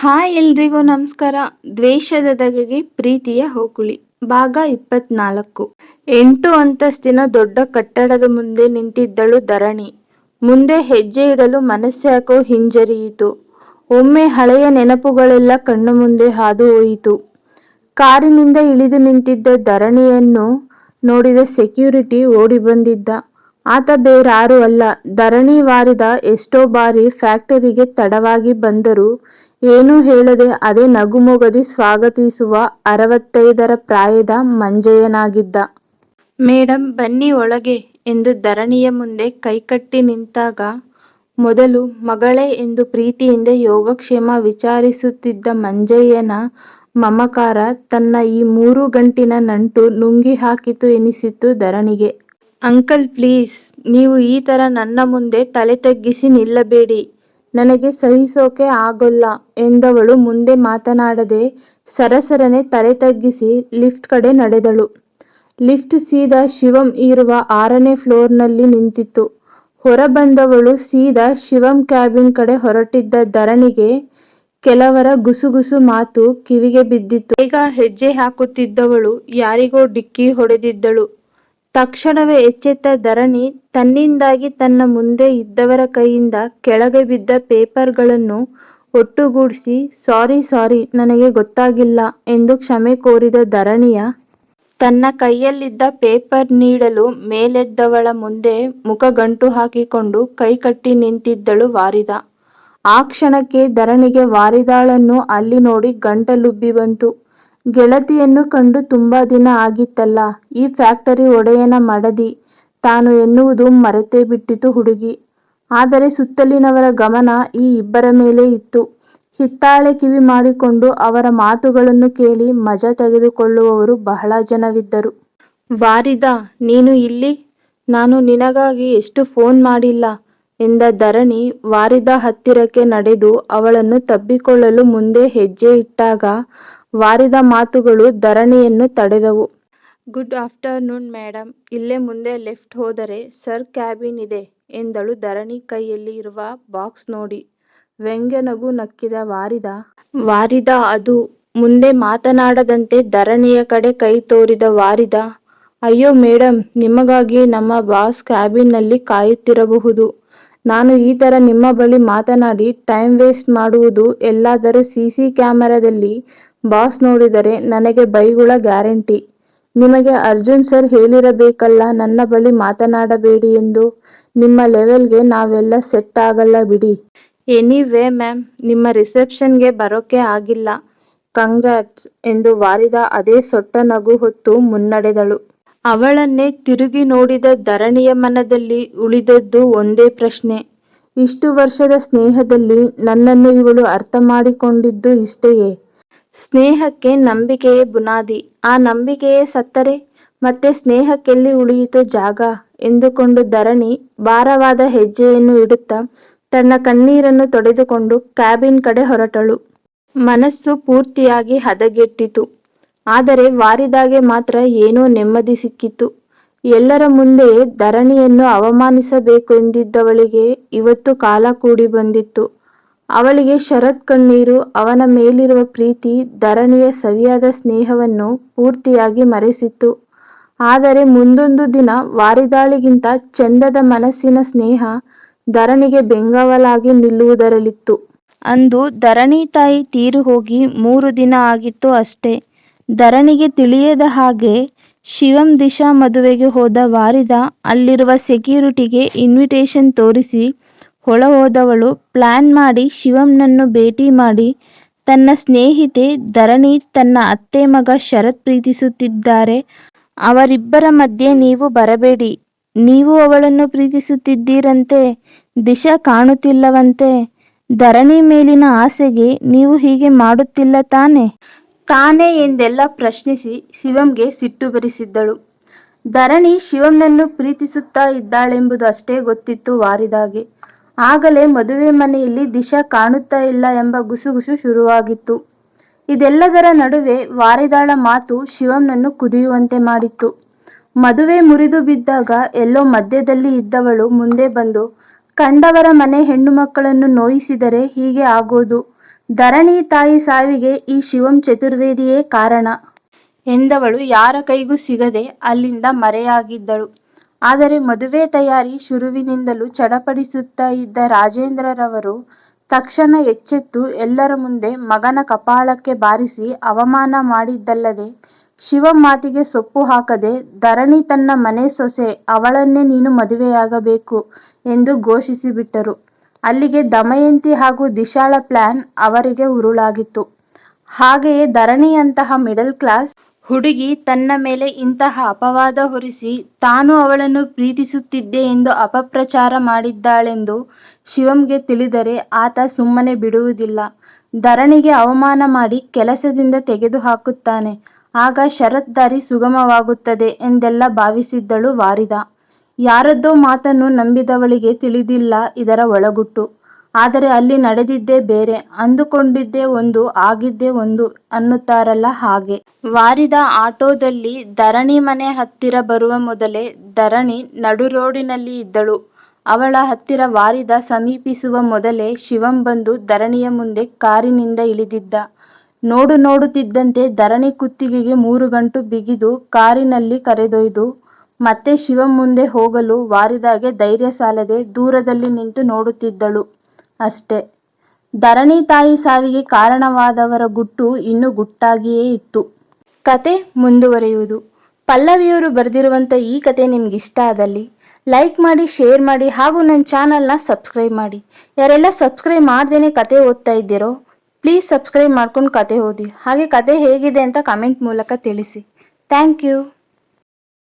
Hi ಎಲ್ರಿಗೂ ನಮಸ್ಕಾರ. ದ್ವೇಷದ ದಗೆಗೆ ಪ್ರೀತಿಯ ಹೋಕುಳಿ. ಭಾಗ ಇಪ್ಪತ್ನಾಲ್ಕು. ಎಂಟು ಅಂತಸ್ತಿನ ದೊಡ್ಡ ಕಟ್ಟಡದ ಮುಂದೆ ನಿಂತಿದ್ದಳು ಧರಣಿ. ಮುಂದೆ ಹೆಜ್ಜೆ ಇಡಲು ಮನಸ್ಸ್ಯಾಕೋ ಹಿಂಜರಿಯಿತು. ಒಮ್ಮೆ ಹಳೆಯ ನೆನಪುಗಳೆಲ್ಲ ಕಣ್ಣು ಮುಂದೆ ಹಾದು ಹೋಯಿತು. ಕಾರಿನಿಂದ ಇಳಿದು ನಿಂತಿದ್ದ ಧರಣಿಯನ್ನು ನೋಡಿದ ಸೆಕ್ಯೂರಿಟಿ ಓಡಿ ಬಂದಿದ್ದ ಆತ ಬೇರಾರೂ ಅಲ್ಲ. ಧರಣಿ ವಾರಿದ ಎಷ್ಟೋ ಬಾರಿ ಫ್ಯಾಕ್ಟರಿಗೆ ತಡವಾಗಿ ಬಂದರೂ ಏನೂ ಹೇಳದೆ ಅದೇ ನಗುಮೊಗದಿ ಸ್ವಾಗತಿಸುವ ಅರವತ್ತೈದರ ಪ್ರಾಯದ ಮಂಜಯ್ಯನಾಗಿದ್ದ. ಮೇಡಮ್ ಬನ್ನಿ ಒಳಗೆ ಎಂದು ಧರಣಿಯ ಮುಂದೆ ಕೈಕಟ್ಟಿ ನಿಂತಾಗ ಮೊದಲು ಮಗಳೇ ಎಂದು ಪ್ರೀತಿಯಿಂದ ಯೋಗಕ್ಷೇಮ ವಿಚಾರಿಸುತ್ತಿದ್ದ ಮಂಜಯ್ಯನ ಮಮಕಾರ ತನ್ನ ಈ ಮೂರು ಗಂಟಿನ ನಂಟು ನುಂಗಿ ಹಾಕಿತು ಎನಿಸಿತು ಧರಣಿಗೆ. ಅಂಕಲ್ ಪ್ಲೀಸ್, ನೀವು ಈ ಥರ ನನ್ನ ಮುಂದೆ ತಲೆ ತಗ್ಗಿಸಿ ನಿಲ್ಲಬೇಡಿ. ನನಗೆ ಸಹಿಸೋಕೆ ಆಗೋಲ್ಲ ಎಂದವಳು ಮುಂದೆ ಮಾತನಾಡದೆ ಸರಸರನೆ ತಲೆ ತಗ್ಗಿಸಿ ಲಿಫ್ಟ್ ಕಡೆ ನಡೆದಳು. ಲಿಫ್ಟ್ ಸೀದಾ ಶಿವಂ ಇರುವ ಆರನೇ ಫ್ಲೋರ್ನಲ್ಲಿ ನಿಂತಿತ್ತು. ಹೊರಬಂದವಳು ಸೀದಾ ಶಿವಂ ಕ್ಯಾಬಿನ್ ಕಡೆ ಹೊರಟಿದ್ದ ಧರಣಿಗೆ ಕೆಲವರ ಗುಸುಗುಸು ಮಾತು ಕಿವಿಗೆ ಬಿದ್ದಿತ್ತು. ಬೇಗ ಹೆಜ್ಜೆ ಹಾಕುತ್ತಿದ್ದವಳು ಯಾರಿಗೋ ಡಿಕ್ಕಿ ಹೊಡೆದಿದ್ದಳು. ತಕ್ಷಣವೇ ಎಚ್ಚೆತ್ತ ಧರಣಿ ತನ್ನಿಂದಾಗಿ ತನ್ನ ಮುಂದೆ ಇದ್ದವರ ಕೈಯಿಂದ ಕೆಳಗೆ ಬಿದ್ದ ಪೇಪರ್ಗಳನ್ನು ಒಟ್ಟುಗೂಡಿಸಿ, ಸಾರಿ ಸಾರಿ, ನನಗೆ ಗೊತ್ತಾಗಿಲ್ಲ ಎಂದು ಕ್ಷಮೆ ಕೋರಿದ ಧರಣಿಯ ತನ್ನ ಕೈಯಲ್ಲಿದ್ದ ಪೇಪರ್ ನೀಡಲು ಮೇಲೆದ್ದವಳ ಮುಂದೆ ಮುಖ ಗಂಟು ಹಾಕಿಕೊಂಡು ಕೈಕಟ್ಟಿ ನಿಂತಿದ್ದಳು ವಾರಿದ. ಆ ಕ್ಷಣಕ್ಕೆ ಧರಣಿಗೆ ವಾರಿದಾಳನ್ನು ಅಲ್ಲಿ ನೋಡಿ ಗಂಟಲುಬ್ಬಿ ಬಂತು. ಗೆಳತಿಯನ್ನು ಕಂಡು ತುಂಬಾ ದಿನ ಆಗಿತ್ತಲ್ಲ, ಈ ಫ್ಯಾಕ್ಟರಿ ಒಡೆಯನ ಮಡದಿ. ತಾನು ಎನ್ನುವುದು ಮರೆತೇ ಬಿಟ್ಟಿತು ಹುಡುಗಿ. ಆದರೆ ಸುತ್ತಲಿನವರ ಗಮನ ಈ ಇಬ್ಬರ ಮೇಲೆ ಇತ್ತು. ಹಿತ್ತಾಳೆ ಕಿವಿ ಮಾಡಿಕೊಂಡು ಅವರ ಮಾತುಗಳನ್ನು ಕೇಳಿ ಮಜಾ ತೆಗೆದುಕೊಳ್ಳುವವರು ಬಹಳ ಜನವಿದ್ದರು. ವಾರಿದ, ನೀನು ಇಲ್ಲಿ? ನಾನು ನಿನಗಾಗಿ ಎಷ್ಟು ಫೋನ್ ಮಾಡಿಲ್ಲ? ಎಂದ ಧರಣಿ ವಾರಿದ ಹತ್ತಿರಕ್ಕೆ ನಡೆದು ಅವಳನ್ನು ತಬ್ಬಿಕೊಳ್ಳಲು ಮುಂದೆ ಹೆಜ್ಜೆ ಇಟ್ಟಾಗ ವಾರಿದ ಮಾತುಗಳು ಧರಣಿಯನ್ನು ತಡೆದವು. ಗುಡ್ ಆಫ್ಟರ್ನೂನ್ ಮೇಡಮ್ ಇಲ್ಲೇ ಮುಂದೆ ಲೆಫ್ಟ್ ಹೋದರೆ ಸರ್ ಕ್ಯಾಬಿನ್ ಇದೆ ಎಂದಳು ಧರಣಿ ಕೈಯಲ್ಲಿ ಇರುವ ಬಾಕ್ಸ್ ನೋಡಿ. ವ್ಯಂಗ್ಯನಗು ನಕ್ಕಿದ ವಾರಿದ. ವಾರಿದ ಅದು. ಮುಂದೆ ಮಾತನಾಡದಂತೆ ಧರಣಿಯ ಕಡೆ ಕೈ ತೋರಿದ ವಾರಿದ. ಅಯ್ಯೋ ಮೇಡಮ್ ನಿಮಗಾಗಿ ನಮ್ಮ ಬಾಸ್ ಕ್ಯಾಬಿನ್ನಲ್ಲಿ ಕಾಯುತ್ತಿರಬಹುದು. ನಾನು ಈ ಥರ ನಿಮ್ಮ ಬಳಿ ಮಾತನಾಡಿ ಟೈಮ್ ವೇಸ್ಟ್ ಮಾಡುವುದು. ಎಲ್ಲಾದರೂ ಸಿ ಸಿ ಕ್ಯಾಮರಾದಲ್ಲಿ ಬಾಸ್ ನೋಡಿದರೆ ನನಗೆ ಬೈಗುಳ ಗ್ಯಾರಂಟಿ. ನಿಮಗೆ ಅರ್ಜುನ್ ಸರ್ ಹೇಳಿರಬೇಕಲ್ಲ, ನನ್ನ ಬಳಿ ಮಾತನಾಡಬೇಡಿ ಎಂದು. ನಿಮ್ಮ ಲೆವೆಲ್ಗೆ ನಾವೆಲ್ಲ ಸೆಟ್ ಆಗಲ್ಲ ಬಿಡಿ. ಎನಿವೇ ಮ್ಯಾಮ್, ನಿಮ್ಮ ರಿಸೆಪ್ಷನ್ಗೆ ಬರೋಕೆ ಆಗಿಲ್ಲ. ಕಂಗ್ರಾಟ್ಸ್ ಎಂದು ವಾರಿದ ಅದೇ ಸೊಟ್ಟ ನಗು ಹೊತ್ತು ಮುನ್ನಡೆದಳು. ಅವಳನ್ನೇ ತಿರುಗಿ ನೋಡಿದ ಧರಣಿಯ ಮನದಲ್ಲಿ ಉಳಿದದ್ದು ಒಂದೇ ಪ್ರಶ್ನೆ. ಇಷ್ಟು ವರ್ಷದ ಸ್ನೇಹದಲ್ಲಿ ನನ್ನನ್ನು ಇವಳು ಅರ್ಥ ಮಾಡಿಕೊಂಡಿದ್ದು ಇಷ್ಟೆಯೇ? ಸ್ನೇಹಕ್ಕೆ ನಂಬಿಕೆಯೇ ಬುನಾದಿ. ಆ ನಂಬಿಕೆಯೇ ಸತ್ತರೆ, ಮತ್ತೆ ಸ್ನೇಹಕ್ಕೆಲ್ಲಿ ಉಳಿಯಿತು ಜಾಗ? ಎಂದುಕೊಂಡು ಧರಣಿ ಭಾರವಾದ ಹೆಜ್ಜೆಯನ್ನು ಇಡುತ್ತಾ ತನ್ನ ಕಣ್ಣೀರನ್ನು ತೊಡೆದುಕೊಂಡು ಕ್ಯಾಬಿನ್ ಕಡೆ ಹೊರಟಳು. ಮನಸ್ಸು ಪೂರ್ತಿಯಾಗಿ ಹದಗೆಟ್ಟಿತು. ಆದರೆ ವಾರಿದಾಗೆ ಮಾತ್ರ ಏನೋ ನೆಮ್ಮದಿ ಸಿಕ್ಕಿತು. ಎಲ್ಲರ ಮುಂದೆ ಧರಣಿಯನ್ನು ಅವಮಾನಿಸಬೇಕು ಎಂದಿದ್ದವಳಿಗೆ ಇವತ್ತು ಕಾಲ ಕೂಡಿ ಬಂದಿತ್ತು. ಅವಳಿಗೆ ಶರತ್ ಕಣ್ಣೀರು, ಅವನ ಮೇಲಿರುವ ಪ್ರೀತಿ, ಧರಣಿಯ ಸವಿಯಾದ ಸ್ನೇಹವನ್ನು ಪೂರ್ತಿಯಾಗಿ ಮರೆಸಿತ್ತು. ಆದರೆ ಮುಂದೊಂದು ದಿನ ವಾರಿದಾಳಿಗಿಂತ ಚಂದದ ಮನಸ್ಸಿನ ಸ್ನೇಹ ಧರಣಿಗೆ ಬೆಂಗಾವಲಾಗಿ ನಿಲ್ಲುವುದರಲ್ಲಿತ್ತು. ಅಂದು ಧರಣಿ ತಾಯಿ ತೀರು ಹೋಗಿ ಮೂರು ದಿನ ಆಗಿತ್ತು ಅಷ್ಟೇ. ಧರಣಿಗೆ ತಿಳಿಯದ ಹಾಗೆ ಶಿವಂ ದಿಶಾ ಮದುವೆಗೆ ಹೋದ ವಾರಿದ ಅಲ್ಲಿರುವ ಸೆಕ್ಯೂರಿಟಿಗೆ ಇನ್ವಿಟೇಷನ್ ತೋರಿಸಿ ಒಳ ಹೋದವಳು ಪ್ಲಾನ್ ಮಾಡಿ ಶಿವಂನನ್ನು ಭೇಟಿ ಮಾಡಿ. ತನ್ನ ಸ್ನೇಹಿತೆ ಧರಣಿ ತನ್ನ ಅತ್ತೆ ಮಗ ಶರತ್ ಪ್ರೀತಿಸುತ್ತಿದ್ದಾರೆ. ಅವರಿಬ್ಬರ ಮಧ್ಯೆ ನೀವು ಬರಬೇಡಿ. ನೀವು ಅವಳನ್ನು ಪ್ರೀತಿಸುತ್ತಿದ್ದೀರಂತೆ. ದಿಶಾ ಕಾಣುತ್ತಿಲ್ಲವಂತೆ. ಧರಣಿ ಮೇಲಿನ ಆಸೆಗೆ ನೀವು ಹೀಗೆ ಮಾಡುತ್ತಿಲ್ಲ ತಾನೆ? ತಾನೇ ಎಂದೆಲ್ಲ ಪ್ರಶ್ನಿಸಿ ಶಿವಂಗೆ ಸಿಟ್ಟು ಬರಿಸಿದ್ದಳು. ಧರಣಿ ಶಿವಂನನ್ನು ಪ್ರೀತಿಸುತ್ತಾ ಇದ್ದಾಳೆಂಬುದು ಅಷ್ಟೇ ಗೊತ್ತಿತ್ತು ವಾರಿದಾಗೆ. ಆಗಲೇ ಮದುವೆ ಮನೆಯಲ್ಲಿ ದಿಶಾ ಕಾಣುತ್ತಾ ಇಲ್ಲ ಎಂಬ ಗುಸುಗುಸು ಶುರುವಾಗಿತ್ತು. ಇದೆಲ್ಲದರ ನಡುವೆ ವಾರಿದಾಳ ಮಾತು ಶಿವಂನನ್ನು ಕುದಿಯುವಂತೆ ಮಾಡಿತ್ತು. ಮದುವೆ ಮುರಿದು ಬಿದ್ದಾಗ ಎಲ್ಲೋ ಮಧ್ಯದಲ್ಲಿ ಇದ್ದವಳು ಮುಂದೆ ಬಂದು, ಕಂಡವರ ಮನೆ ಹೆಣ್ಣು ಮಕ್ಕಳನ್ನು ನೋಯಿಸಿದರೆ ಹೀಗೆ ಆಗೋದು. ಧರಣಿ ತಾಯಿ ಸಾವಿಗೆ ಈ ಶಿವಂ ಚತುರ್ವೇದಿಯೇ ಕಾರಣ. ಎಂದವಳು ಯಾರ ಕೈಗೂ ಸಿಗದೆ ಅಲ್ಲಿಂದ ಮರೆಯಾಗಿದ್ದಳು. ಆದರೆ ಮದುವೆ ತಯಾರಿ ಶುರುವಿನಿಂದಲೂ ಚಡಪಡಿಸುತ್ತಾ ಇದ್ದ ರಾಜೇಂದ್ರರವರು ತಕ್ಷಣ ಎಚ್ಚೆತ್ತು ಎಲ್ಲರ ಮುಂದೆ ಮಗನ ಕಪಾಳಕ್ಕೆ ಬಾರಿಸಿ ಅವಮಾನ ಮಾಡಿದ್ದಲ್ಲದೆ ಶಿವ ಮಾತಿಗೆ ಸೊಪ್ಪು ಹಾಕದೆ, ಧರಣಿ ತನ್ನ ಮನೆ ಸೊಸೆ, ಅವಳನ್ನೇ ನೀನು ಮದುವೆಯಾಗಬೇಕು ಎಂದು ಘೋಷಿಸಿಬಿಟ್ಟರು. ಅಲ್ಲಿಗೆ ದಮಯಂತಿ ಹಾಗೂ ದಿಶಾಳ ಪ್ಲಾನ್ ಅವರಿಗೆ ಉರುಳಾಗಿತ್ತು. ಹಾಗೆಯೇ ಧರಣಿಯಂತಹ ಮಿಡಲ್ ಕ್ಲಾಸ್ ಹುಡುಗಿ ತನ್ನ ಮೇಲೆ ಇಂತಹ ಅಪವಾದ ಹೊರಿಸಿ ತಾನು ಅವಳನ್ನು ಪ್ರೀತಿಸುತ್ತಿದ್ದೆ ಎಂದು ಅಪಪ್ರಚಾರ ಮಾಡಿದ್ದಾಳೆಂದು ಶಿವಂಗೆ ತಿಳಿದರೆ ಆತ ಸುಮ್ಮನೆ ಬಿಡುವುದಿಲ್ಲ. ಧರಣಿಗೆ ಅವಮಾನ ಮಾಡಿ ಕೆಲಸದಿಂದ ತೆಗೆದುಹಾಕುತ್ತಾನೆ. ಆಗ ಶರತ್ ದಾರಿ ಸುಗಮವಾಗುತ್ತದೆ ಎಂದೆಲ್ಲ ಭಾವಿಸಿದ್ದಳು ವಾರಿದ. ಯಾರದ್ದೋ ಮಾತನ್ನು ನಂಬಿದವಳಿಗೆ ತಿಳಿದಿಲ್ಲ ಇದರ ಒಳಗುಟ್ಟು. ಆದರೆ ಅಲ್ಲಿ ನಡೆದಿದ್ದೇ ಬೇರೆ. ಅಂದುಕೊಂಡಿದ್ದೇ ಒಂದು, ಆಗಿದ್ದೇ ಒಂದು ಅನ್ನುತ್ತಾರಲ್ಲ ಹಾಗೆ. ವಾರಿದ ಆಟೋದಲ್ಲಿ ಧರಣಿ ಮನೆ ಹತ್ತಿರ ಬರುವ ಮೊದಲೇ ಧರಣಿ ನಡು ರೋಡಿನಲ್ಲಿ ಇದ್ದಳು. ಅವಳ ಹತ್ತಿರ ವಾರಿದ ಸಮೀಪಿಸುವ ಮೊದಲೇ ಶಿವಂ ಬಂದು ಧರಣಿಯ ಮುಂದೆ ಕಾರಿನಿಂದ ಇಳಿದಿದ್ದ. ನೋಡು ನೋಡುತ್ತಿದ್ದಂತೆ ಧರಣಿ ಕುತ್ತಿಗೆಗೆ ಮೂರು ಗಂಟು ಬಿಗಿದು ಕಾರಿನಲ್ಲಿ ಕರೆದೊಯ್ದು, ಮತ್ತೆ ಶಿವಂ ಮುಂದೆ ಹೋಗಲು ವಾರಿದಾಗೆ ಧೈರ್ಯ ಸಾಲದೆ ದೂರದಲ್ಲಿ ನಿಂತು ನೋಡುತ್ತಿದ್ದಳು. ಅಷ್ಟೇ. ಧರಣಿ ತಾಯಿ ಸಾವಿಗೆ ಕಾರಣವಾದವರ ಗುಟ್ಟು ಇನ್ನೂ ಗುಟ್ಟಾಗಿಯೇ ಇತ್ತು. ಕತೆ ಮುಂದುವರಿಯುವುದು. ಪಲ್ಲವಿಯವರು ಬರೆದಿರುವಂಥ ಈ ಕತೆ ನಿಮ್ಗೆ ಇಷ್ಟ ಆದಲ್ಲಿ ಲೈಕ್ ಮಾಡಿ, ಶೇರ್ ಮಾಡಿ ಹಾಗೂ ನನ್ನ ಚಾನಲ್ನ ಸಬ್ಸ್ಕ್ರೈಬ್ ಮಾಡಿ. ಯಾರೆಲ್ಲ ಸಬ್ಸ್ಕ್ರೈಬ್ ಮಾಡ್ದೇನೆ ಕತೆ ಓದ್ತಾ ಇದ್ದೀರೋ, ಪ್ಲೀಸ್ ಸಬ್ಸ್ಕ್ರೈಬ್ ಮಾಡ್ಕೊಂಡು ಕತೆ ಓದಿ. ಹಾಗೆ ಕತೆ ಹೇಗಿದೆ ಅಂತ ಕಮೆಂಟ್ ಮೂಲಕ ತಿಳಿಸಿ. Thank you.